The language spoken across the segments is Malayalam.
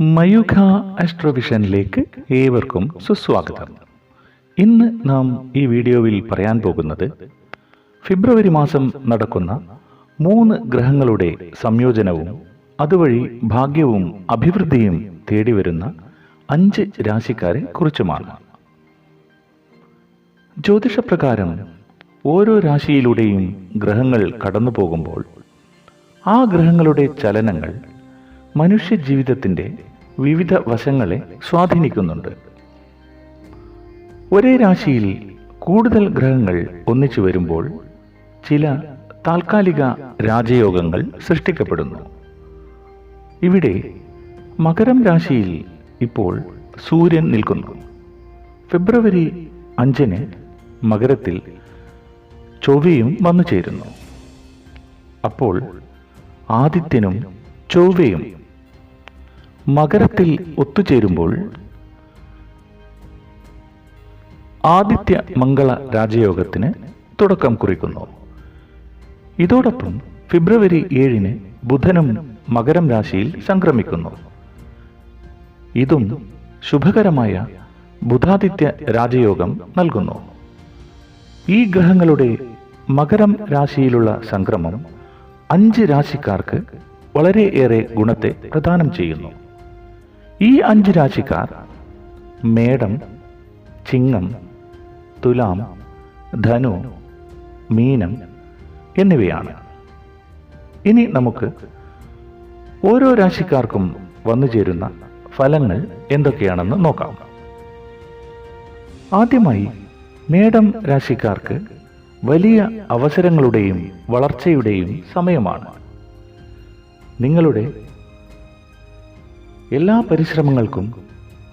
മയൂഖ ആസ്ട്രോവിഷനിലേക്ക് ഏവർക്കും സുസ്വാഗതം. ഇന്ന് നാം ഈ വീഡിയോയിൽ പറയാൻ പോകുന്നത് ഫെബ്രുവരി മാസം നടക്കുന്ന മൂന്ന് ഗ്രഹങ്ങളുടെ സംയോജനവും അതുവഴി ഭാഗ്യവും അഭിവൃദ്ധിയും തേടിവരുന്ന അഞ്ച് രാശിക്കാരെ കുറിച്ചുമാണ്. ജ്യോതിഷപ്രകാരം ഓരോ രാശിയിലൂടെയും ഗ്രഹങ്ങൾ കടന്നു പോകുമ്പോൾ ആ ഗ്രഹങ്ങളുടെ ചലനങ്ങൾ മനുഷ്യ ജീവിതത്തിന്റെ വിവിധ വശങ്ങളെ സ്വാധീനിക്കുന്നുണ്ട്. ഒരേ രാശിയിൽ കൂടുതൽ ഗ്രഹങ്ങൾ ഒന്നിച്ചു വരുമ്പോൾ ചില താൽക്കാലിക രാജയോഗങ്ങൾ സൃഷ്ടിക്കപ്പെടുന്നു. ഇവിടെ മകരം രാശിയിൽ ഇപ്പോൾ സൂര്യൻ നിൽക്കുന്നു. ഫെബ്രുവരി അഞ്ചിന് മകരത്തിൽ ചൊവ്വയും വന്നു ചേരുന്നു അപ്പോൾ ആദിത്യനും ചൊവ്വയും മകരത്തിൽ ഒത്തുചേരുമ്പോൾ ആദിത്യ മംഗള രാജയോഗത്തിന് തുടക്കം കുറിക്കുന്നു. ഇതോടൊപ്പം ഫെബ്രുവരി ഏഴിന് ബുധനും മകരം രാശിയിൽ സംക്രമിക്കുന്നു. ഇതും ശുഭകരമായ ബുധാദിത്യ രാജയോഗം നൽകുന്നു. ഈ ഗ്രഹങ്ങളുടെ മകരം രാശിയിലുള്ള സംക്രമം അഞ്ച് രാശിക്കാർക്ക് വളരെയേറെ ഗുണത്തെ പ്രദാനം ചെയ്യുന്നു. ഈ അഞ്ച് രാശിക്കാർ മേടം ചിങ്ങം തുലാം ധനു മീനം എന്നിവയാണ്. ഇനി നമുക്ക് ഓരോ രാശിക്കാർക്കും വന്നു ചേരുന്ന ഫലങ്ങൾ എന്തൊക്കെയാണെന്ന് നോക്കാം. ആദ്യമായി മേടം രാശിക്കാർക്ക് വലിയ അവസരങ്ങളുടെയും വളർച്ചയുടെയും സമയമാണ്. നിങ്ങളുടെ എല്ലാ പരിശ്രമങ്ങൾക്കും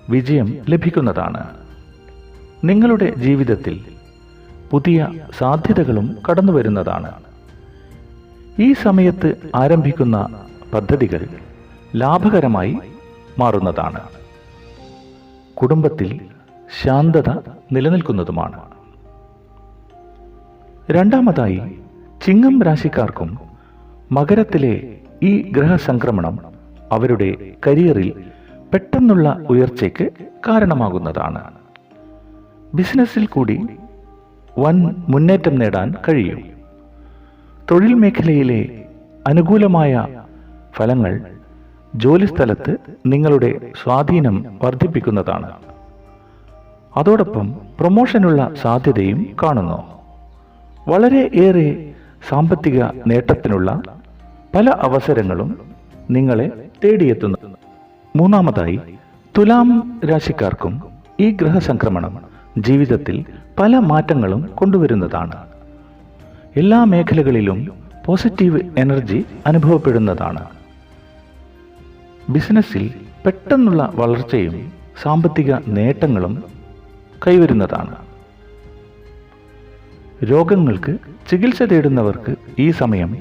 വിജയം ലഭിക്കുന്നതാണ്. നിങ്ങളുടെ ജീവിതത്തിൽ പുതിയ സാധ്യതകളും കടന്നു വരുന്നതാണ്. ഈ സമയത്ത് ആരംഭിക്കുന്ന പദ്ധതികൾ ലാഭകരമായി മാറുന്നതാണ്. കുടുംബത്തിൽ ശാന്തത നിലനിൽക്കുന്നതുമാണ്. രണ്ടാമതായി ചിങ്ങം രാശിക്കാർക്കും മകരത്തിലെ ഈ ഗ്രഹസംക്രമണം അവരുടെ കരിയറിൽ പെട്ടെന്നുള്ള ഉയർച്ചയ്ക്ക് കാരണമാകുന്നതാണ്. ബിസിനസ്സിൽ കൂടി വൻ മുന്നേറ്റം നേടാൻ കഴിയും. തൊഴിൽ മേഖലയിലെ അനുകൂലമായ ഫലങ്ങൾ ജോലിസ്ഥലത്ത് നിങ്ങളുടെ സ്വാധീനം വർദ്ധിപ്പിക്കുന്നതാണ്. അതോടൊപ്പം പ്രൊമോഷനുള്ള സാധ്യതയും കാണുന്നു. വളരെ ഏറെ സാമ്പത്തിക നേട്ടത്തിനുള്ള പല അവസരങ്ങളും നിങ്ങളെ തേടിയെത്തുന്നു. മൂന്നാമതായി തുലാം രാശിക്കാർക്കും ഈ ഗ്രഹസംക്രമണം ജീവിതത്തിൽ പല മാറ്റങ്ങളും കൊണ്ടുവരുന്നതാണ്. എല്ലാ മേഖലകളിലും പോസിറ്റീവ് എനർജി അനുഭവപ്പെടുന്നതാണ്. ബിസിനസ്സിൽ പെട്ടെന്നുള്ള വളർച്ചയും സാമ്പത്തിക നേട്ടങ്ങളും കൈവരുന്നതാണ്. രോഗങ്ങൾക്ക് ചികിത്സ തേടുന്നവർക്ക് ഈ സമയം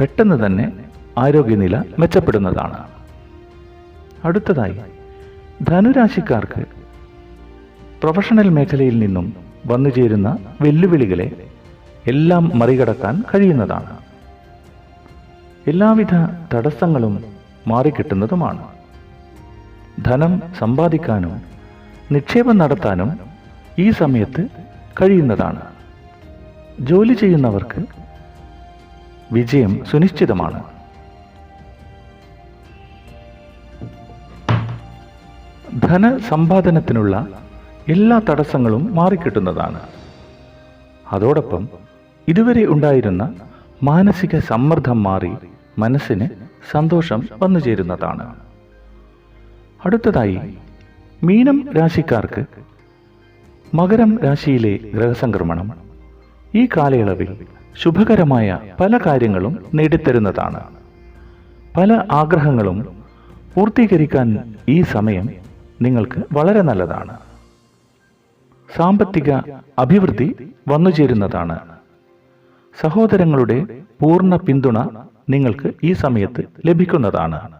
പെട്ടെന്ന് തന്നെ ആരോഗ്യനില മെച്ചപ്പെടുന്നതാണ്. അടുത്തതായി ധനുരാശിക്കാർക്ക് പ്രൊഫഷണൽ മേഖലയിൽ നിന്നും വന്നു ചേരുന്ന വെല്ലുവിളികളെ എല്ലാം മറികടക്കാൻ കഴിയുന്നതാണ്. എല്ലാവിധ തടസ്സങ്ങളും മാറിക്കിട്ടുന്നതുമാണ്. ധനം സമ്പാദിക്കാനും നിക്ഷേപം നടത്താനും ഈ സമയത്ത് കഴിയുന്നതാണ്. ജോലി ചെയ്യുന്നവർക്ക് വിജയം സുനിശ്ചിതമാണ്. ധനസമ്പാദനത്തിനുള്ള എല്ലാ തടസ്സങ്ങളും മാറിക്കിട്ടുന്നതാണ്. അതോടൊപ്പം ഇതുവരെ ഉണ്ടായിരുന്ന മാനസിക സമ്മർദ്ദം മാറി മനസ്സിന് സന്തോഷം വന്നു ചേരുന്നതാണ്. അടുത്തതായി മീനം രാശിക്കാർക്ക് മകരം രാശിയിലെ ഗ്രഹസംക്രമണം ഈ കാലയളവിൽ ശുഭകരമായ പല കാര്യങ്ങളും നേടിത്തരുന്നതാണ്. പല ആഗ്രഹങ്ങളും പൂർത്തീകരിക്കാൻ ഈ സമയം നിങ്ങൾക്ക് വളരെ നല്ലതാണ്. സാമ്പത്തിക അഭിവൃദ്ധി വന്നുചേരുന്നതാണ് സഹോദരങ്ങളുടെ പൂർണ പിന്തുണ നിങ്ങൾക്ക് ഈ സമയത്ത് ലഭിക്കുന്നതാണ്.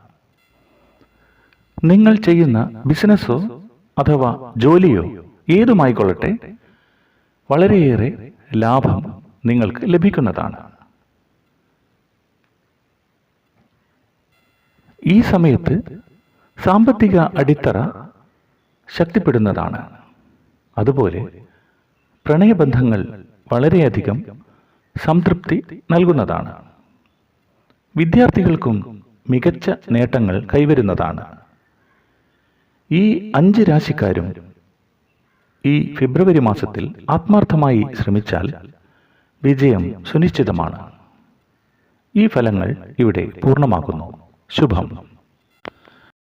നിങ്ങൾ ചെയ്യുന്ന ബിസിനസ്സോ അഥവാ ജോലിയോ ഏതുമായിക്കൊള്ളട്ടെ വളരെയേറെ ലാഭം നിങ്ങൾക്ക് ലഭിക്കുന്നതാണ്. ഈ സമയത്ത് സാമ്പത്തിക അടിത്തറ ശക്തിപ്പെടുന്നതാണ്. അതുപോലെ പ്രണയബന്ധങ്ങൾ വളരെയധികം സംതൃപ്തി നൽകുന്നതാണ്. വിദ്യാർത്ഥികൾക്കും മികച്ച നേട്ടങ്ങൾ കൈവരുന്നതാണ്. ഈ അഞ്ച് രാശിക്കാരും ഈ ഫെബ്രുവരി മാസത്തിൽ ആത്മാർത്ഥമായി ശ്രമിച്ചാൽ വിജയം സുനിശ്ചിതമാണ്. ഈ ഫലങ്ങൾ ഇവിടെ പൂർണമാകുന്നു. ശുഭം.